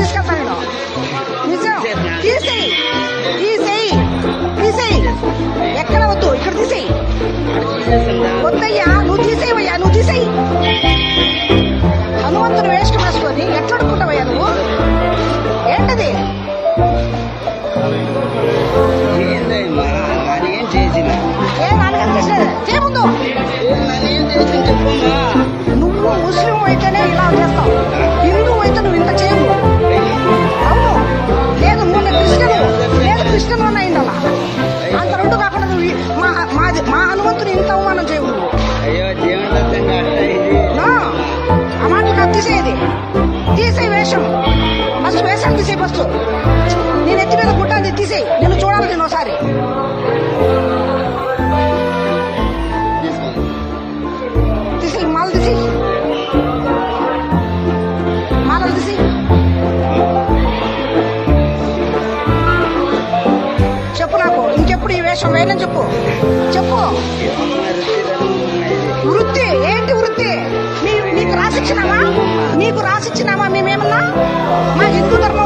తీసుకెళ్తాను నేను నిజం తీసేయి తీసేయి తీసేయి ఎక్కడ వద్దు ఇక్కడ తీసేయి వద్దయ్యా నువ్వు తీసేవయ్యా నువ్వు తీసేయి హనుమంతుడు వేషం వేసుకొని ఎట్లా అడుక్కుంటావయ్యా నువ్వు ఏంటది చేసిన ఏ నాన్నగారు చేసేది చేయముందు మా మా హనుమంతుని ఇంత అవమానం చేయవు నువ్వు ఆ మాటలు కాదు తీసేది తీసే వేషం. ఫస్ట్ వేషం తీసే ఫస్ట్. నేను ఎత్తి మీద గుట్టాది తీసేయి. నేను చూడాలి నేను ఒకసారి. తీసేయి మాలు తీసి ఇంకెప్పుడు ఈ వేషం వేయనని చెప్పు. చెప్పు. వృత్తి ఏంటి వృత్తి? నీ నీకు రాసిచ్చినామా నీకు రాసిచ్చినామా మేమేమన్నా మా హిందూ ధర్మం